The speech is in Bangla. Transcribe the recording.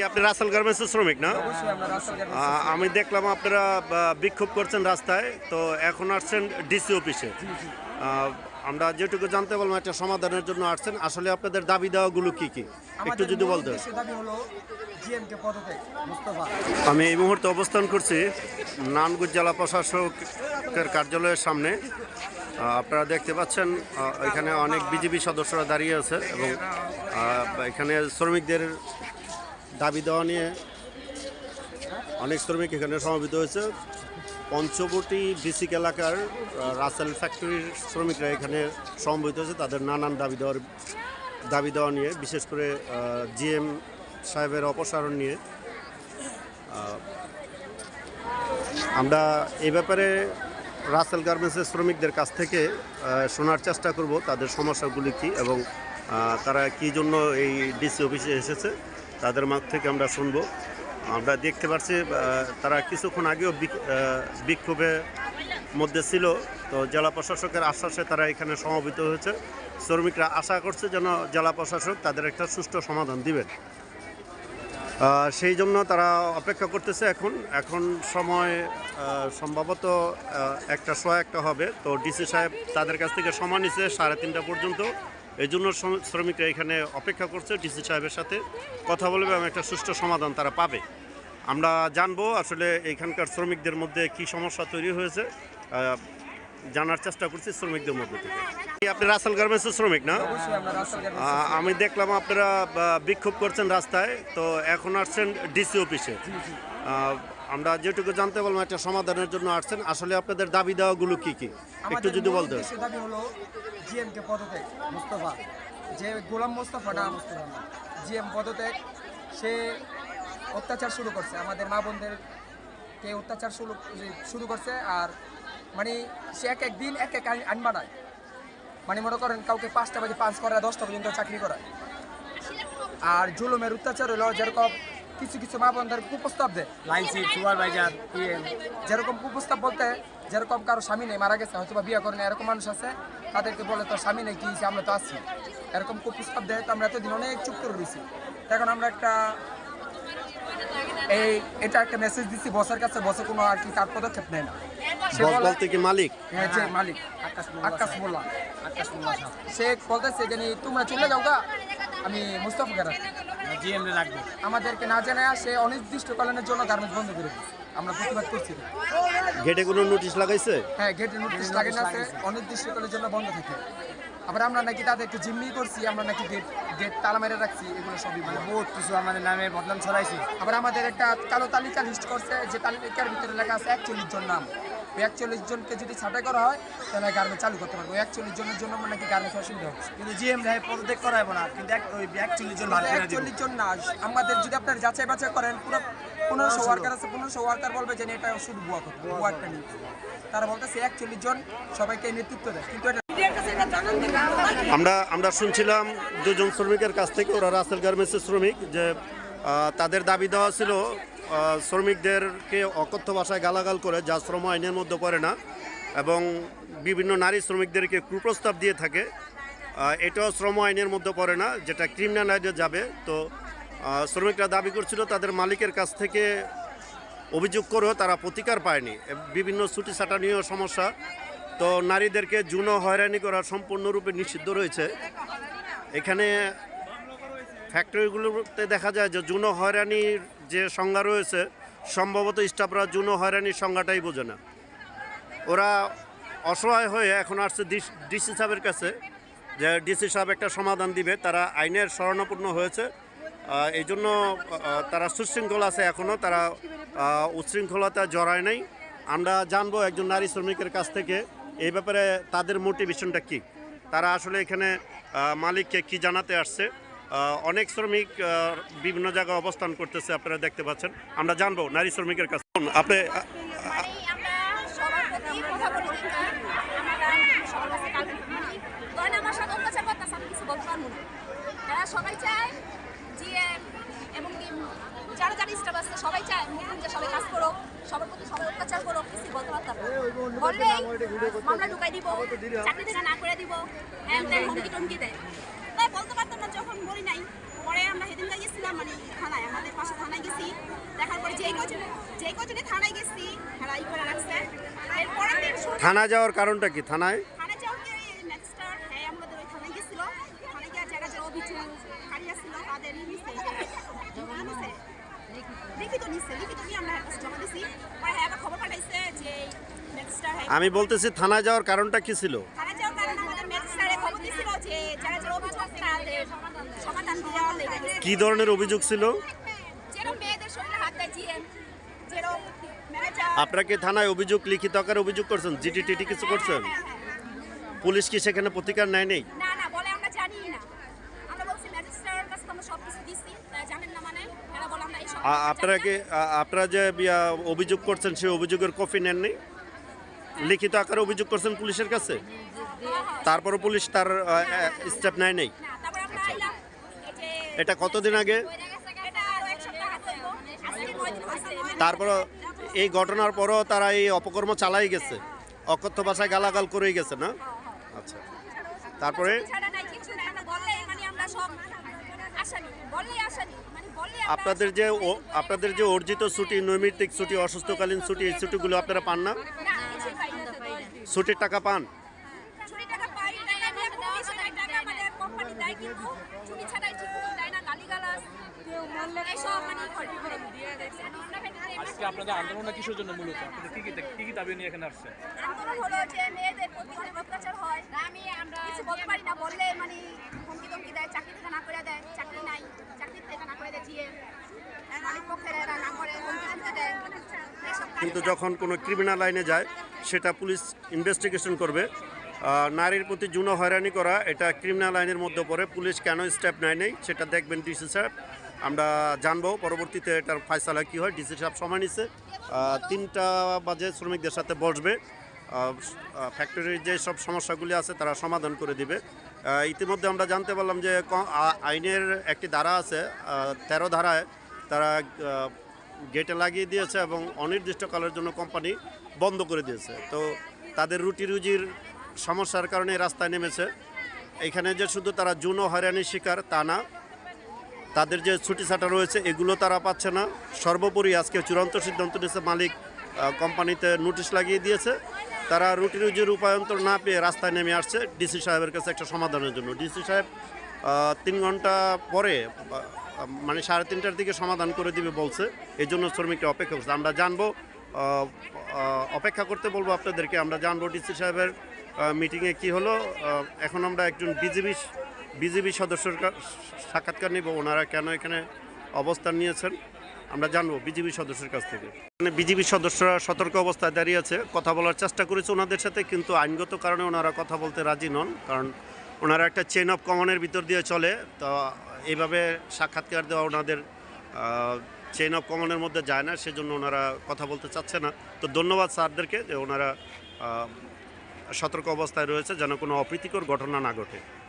আপনি রাসেল গার্মেন্টসের শ্রমিক না? আমি দেখলাম আপনারা বিক্ষোভ করছেন রাস্তায় তো এখন আসছেন ডিসি অফিসে। আমরা যেটুকু জানতে পারলাম একটা সমাধানের জন্য আসছেন। আসলে আপনাদের দাবি দেওয়াগুলো কি কি? একটু যদি বলতেন। আমি এই মুহূর্তে অবস্থান করছি নানগুজ জেলা প্রশাসকের কার্যালয়ের সামনে। আপনারা দেখতে পাচ্ছেন এখানে অনেক বিজেপি সদস্যরা দাঁড়িয়ে আছে এবং এখানে শ্রমিকদের দাবি দেওয়া নিয়ে অনেক শ্রমিক এখানে সমবেত হয়েছে। পঞ্চবটি বিসিক এলাকার রাসেল ফ্যাক্টরির শ্রমিকরা এখানে সমবেত হয়েছে। তাদের নানান দাবি দেওয়ার, দাবি দেওয়া নিয়ে, বিশেষ করে জিএম সাহেবের অপসারণ নিয়ে। আমরা এই ব্যাপারে রাসেল গার্মেন্টসের শ্রমিকদের কাছ থেকে শোনার চেষ্টা করব তাদের সমস্যাগুলি কী এবং তারা কী জন্য এই ডিসি অফিসে এসেছে। তাদের মাঠ থেকে আমরা শুনব। আমরা দেখতে পাচ্ছি তারা কিছুক্ষণ আগেও বিক- আহ, বিক্ষোভের মধ্যে ছিল। তো জেলা প্রশাসকের আশ্বাসে তারা এখানে সমবেত হয়েছে। শ্রমিকরা আশা করছে যেন জেলা প্রশাসক তাদের একটা সুষ্ঠু সমাধান দিবেন। সেই জন্য তারা অপেক্ষা করতেছে এখন। এখন সময় সম্ভবত একটা শো একটা হবে। তো ডিসি সাহেব তাদের কাছ থেকে সময় নিচ্ছে সাড়ে তিনটা পর্যন্ত। এই জন্য শ্রমিকরা এখানে অপেক্ষা করছে ডিসি সাহেবের সাথে। কথা বলবে এবং একটা সুষ্ঠু সমাধান তারা পাবে। আমরা জানব আসলে এখানকার শ্রমিকদের মধ্যে কি সমস্যা তৈরি হয়েছে। জানার চেষ্টা করছি শ্রমিকদের মধ্যে থেকে। আপনি রাসেল গার্মেন্টসের শ্রমিক না? আমি দেখলাম আপনারা বিক্ষোভ করছেন রাস্তায়। তো এখন আসছেন ডিসি অফিসে। আমরা যেটুকু জানতে পারলাম একটা সমাধানের জন্য আসছেন। আসলে আপনাদের দাবি দেওয়াগুলো কি কি? একটু যদি হলো জিএমকে পদত্যাগ, মুস্তফা। যে গোলাম মুস্তফা, না মুস্তফা জিএম পদত্যাগ, সে অত্যাচার শুরু করছে। আমাদের মা বোনদের কে অত্যাচার শুরু শুরু করছে আর মানে সে এক এক দিন এক এক আইন বানায়। মানে মনে করেন কাউকে পাঁচটা বাজে পাঁচ করা দশটা পর্যন্ত চাকরি করায়। আর জুলুমের অত্যাচার হলো যেরকম কিছু কিছু মা বোনদের কুপ্রস্তাব দেয়। Supervisor PM. যেরকম কুপ্রস্তাব বলতে যেরকম কারও স্বামী নেই মারা গেছে হয়তো বা বিয়ে করে না এরকম মানুষ আছে তাদেরকে বলে তো স্বামী নেই কি আমরা তো আছি। এরকম কুপ্রস্তাব দেয় তো আমরা এতদিন অনেক চুপ করে রয়েছি। এখন আমরা একটা এই এটা একটা মেসেজ দিচ্ছি বসের কাছে বসে কোনো আর কি তার পদক্ষেপ নেয় না। সে বস বলে বলতে কি মালিক? হ্যাঁ যে মালিক আকাশ আকাশ মোল্লা। আকাশ মোল্লা সে বলতেছে যে তোমরা চলে যাও গা। আমি মুস্তফাকে রাখি জিএম রে রাখবে। আমাদেরকে না জানায় সে অনির্দিষ্টকালীনের জন্য গার্মেন্টস বন্ধ করে দিয়েছে। আমরা প্রতিবাদ করছি। গেটে কোনো নোটিশ লাগাইছে? হ্যাঁ গেটের নোটিশ লাগে না অনির্দিষ্টকালের জন্য বন্ধ থাকে। আবার আমরা নাকি তাদেরকে জিম্মি করছি আমরা নাকি গেট গেট তালা মেরে রাখছি এগুলো সবই মানে বহুত কিছু আমাদের নামে বদনাম ছড়াইছে। আবার আমাদের একটা কালো তালিকা লিস্ট করছে যে তালিকার ভিতরে লেখা আছে একচল্লিশ জন নাম। ওই একচল্লিশ জনকে যদি ছাঁটাই করা হয় তাহলে গার্মেন্ট চালু করতে পারব। ওই একচল্লিশ জনের জন্য আমার নাকি গার্মেন্টস অসুবিধা হচ্ছে কিন্তু জিএম রে পদত্যাগ করাইবো না কিন্তু ওই একচল্লিশ জন ভালো একচল্লিশ জন না আমাদের যদি আপনার যাচাই বাছাই করেন পুরো পনেরোশো ওয়ার্কার আছে পনেরোশো ওয়ার্কার বলবে যে এটা শুধু বুয়া কথা বুয়াটা নিয়ে তারা বলতেছে একচল্লিশ জন সবাইকে নেতৃত্ব দেয়। কিন্তু এটা আমরা আমরা শুনছিলাম দুজন শ্রমিকের কাছ থেকে ওরা রাসেল গার্মেন্টসের শ্রমিক যে তাদের দাবি দেওয়া ছিল শ্রমিকদেরকে অকথ্য ভাষায় গালাগাল করে, যা শ্রম আইনের মধ্যে পড়ে না, এবং বিভিন্ন নারী শ্রমিকদেরকে কুপ্রস্তাব দিয়ে থাকে। এটাও শ্রম আইনের মধ্যে পড়ে না, যেটা ক্রিমিনাল আইনে যাবে। তো শ্রমিকরা দাবি করছিল তাদের মালিকের কাছ থেকে অভিযোগ করেও তারা প্রতিকার পায়নি। বিভিন্ন ছুটি ছাটা নিয়েও সমস্যা। তো, নারীদেরকে যৌন হয়রানি করা সম্পূর্ণরূপে নিষিদ্ধ রয়েছে। এখানে ফ্যাক্টরিগুলোতে দেখা যায় যে যৌন হয়রানির যে সংজ্ঞা রয়েছে, সম্ভবত স্টাফরা যৌন হয়রানির সংজ্ঞাটাই বোঝে না। ওরা অসহায় হয়ে এখন আসছে ডিসি সাহেবের কাছে, যে ডিসি সাহেব একটা সমাধান দিবে, তারা আইনের শরণাপন্ন হয়েছে। এই জন্য তারা সুশৃঙ্খল আছে এখনও তারা উচ্ছৃঙ্খলতা জড়ায় নাই। আমরা জানব একজন নারী শ্রমিকের কাছ থেকে, এই ব্যাপারে তাদের মোটিভেশনটা কি? তারা আসলে এখানে মালিককে কি জানাতে আসছে? অনেক শ্রমিক বিভিন্ন জায়গায় অবস্থান করতেছে আপনারা দেখতে পাচ্ছেন আমরা জানব নারী শ্রমিকের কাছে আপনি মানে সবাই চায় জিএম এবং যারা যারা স্টাফ আছে সবাই চায় সবাই কাজ করো সবার প্রতি সবাই অত্যাচার করো কিছু বলতে পারতাম বললেই মামলা ঢুকাই দিব চাকরি থেকে না করে দিব হ্যাঁ হুমকি টমকি দেয় না যখন বলি নাই পরে আমরা সেদিন গেছিলাম মানে থানায় আমাদের পাশে যে কজনে থানায় গেছি করে রাখছে। এরপরে থানা যাওয়ার কারণটা কি? থানায়? থানায় যাওয়ার কি নেক্সটার হ্যাঁ আমাদের ওই থানায় গেছিল। থানায় গিয়ে যারা যারা অভিযোগ হারিয়ে তাদের নিছে। নিছে। লিখিত নিছে লিখিত নিয়ে আমরা জমা দিছি। পরে হ্যাঁ খবর পাঠাইছে যে নেক্সটার আমি বলতেছি থানায় যাওয়ার কারণটা কি ছিল? থানায় যাওয়ার কারণে আমাদের কি ধরনের অভিযোগ ছিল? ম্যানেজার থানায় অভিযোগ, লিখিত আকারে অভিযোগ করছেন? জিটি টিটি কিছু করছেন? পুলিশ কি সেখানে প্রতিকার নেয় নেই সব আপনারা যে অভিযোগ করছেন সেই অভিযোগের কপি নেননি? লিখিত আকারে অভিযোগ করছেন পুলিশের কাছে? তারপরও পুলিশ তার স্টেপ নেয় নেই। এটা কতদিন আগে? তারপর এই ঘটনার পরও তারা এই অপকর্ম চালাই গেছে। অকথ্য ভাষায় গালাগাল করেই গেছে না? আচ্ছা। তারপরে? আপনাদের যে আপনাদের যে অর্জিত ছুটি নৈমিত্তিক ছুটি অসুস্থকালীন ছুটি এই ছুটিগুলো আপনারা পান না। ছুটির টাকা পান চুরি টাকা পাই না আমি এখন বিশ হাজার টাকা আমাদের কিন্তু চুরি ছাড়াই ঠিক মতো দেয় না গালিগালাজ এইসব মানে করে। আজকে আপনাদের আন্দোলনটা কিসের জন্য মূলত? কি কি কি কি দাবি নিয়ে এখানে আসছেন আন্দোলন হলো যে মেয়েদের প্রতি অনেক অত্যাচার হয় আমি আমরা কিছু বলতে পারি না বললে মানে হুমকি ধমকি দেয় চাকরি থেকে না করে দেয় চাকরি নাই চাকরি থেকে না করে দেয় জিএ মালিক পক্ষের এরা না করে হুমকি ধমকি দেয় কিন্তু যখন কোনো ক্রিমিনাল লাইনে যায় সেটা পুলিশ ইনভেস্টিগেশন করবে। নারীর প্রতি যৌন হয়রানি করা, এটা ক্রিমিনাল আইনের মধ্যে পড়ে। পুলিশ কেন স্টেপ নেয় নেই, সেটা দেখবেন ডিসি সাহেব আমরা জানব পরবর্তীতে এটার ফয়সালা কী হয়। ডিসি সাহেব সময় নিচ্ছে তিনটা বাজে শ্রমিকদের সাথে বসবে। ফ্যাক্টরির যে সব সমস্যাগুলি আছে, তারা সমাধান করে দিবে। ইতিমধ্যে আমরা জানতে পারলাম যে আইনের একটি ধারা আছে তেরো ধারায়। তারা গেটে লাগিয়ে দিয়েছে এবং অনির্দিষ্টকালের জন্য কোম্পানি বন্ধ করে দিয়েছে। তো তাদের রুটি রুজির সমস্যার কারণে রাস্তায় নেমেছে। এখানে যে শুধু তারা যৌন হয়রানির শিকার, তা না। তাদের যে ছুটি ছাটা রয়েছে, এগুলো তারা পাচ্ছে না। সর্বোপরি আজকে চূড়ান্ত সিদ্ধান্ত নিয়েছে মালিক কোম্পানিতে নোটিশ লাগিয়ে দিয়েছে। তারা রুটি রুজির উপায়ন্তর না পেয়ে রাস্তায় নেমে আসছে। ডিসি সাহেবের কাছে একটা সমাধানের জন্য। ডিসি সাহেব তিন ঘণ্টা পরে মানে সাড়ে তিনটার দিকে সমাধান করে দিবে বলছে। এই জন্য শ্রমিকরা অপেক্ষা করছে। আমরা জানব অপেক্ষা করতে বলব আপনাদেরকে। আমরা জানব ডিসি সাহেবের মিটিংয়ে কি হলো? এখন আমরা একজন বিজেপি বিজেপি সদস্যর সাক্ষাৎকার নিব। ওনারা কেন এখানে অবস্থান নিয়েছেন? আমরা জানব বিজেপি সদস্যের কাছ থেকে। এখানে বিজেপি সদস্যরা সতর্ক অবস্থায় দাঁড়িয়ে আছে। কথা বলার চেষ্টা করেছে ওনাদের সাথে, কিন্তু আইনগত কারণে ওনারা কথা বলতে রাজি নন, কারণ ওনারা একটা চেন অফ কমনের ভিতর দিয়ে চলে। তো এইভাবে সাক্ষাৎকার দেওয়া ওনাদের চেন অফ কমনের মধ্যে যায় না, সেজন্য ওনারা কথা বলতে চাচ্ছে না। তো ধন্যবাদ স্যারদেরকে যে ওনারা সতর্ক অবস্থায় রয়েছে যেন কোনো অপ্রীতিকর ঘটনা না ঘটে।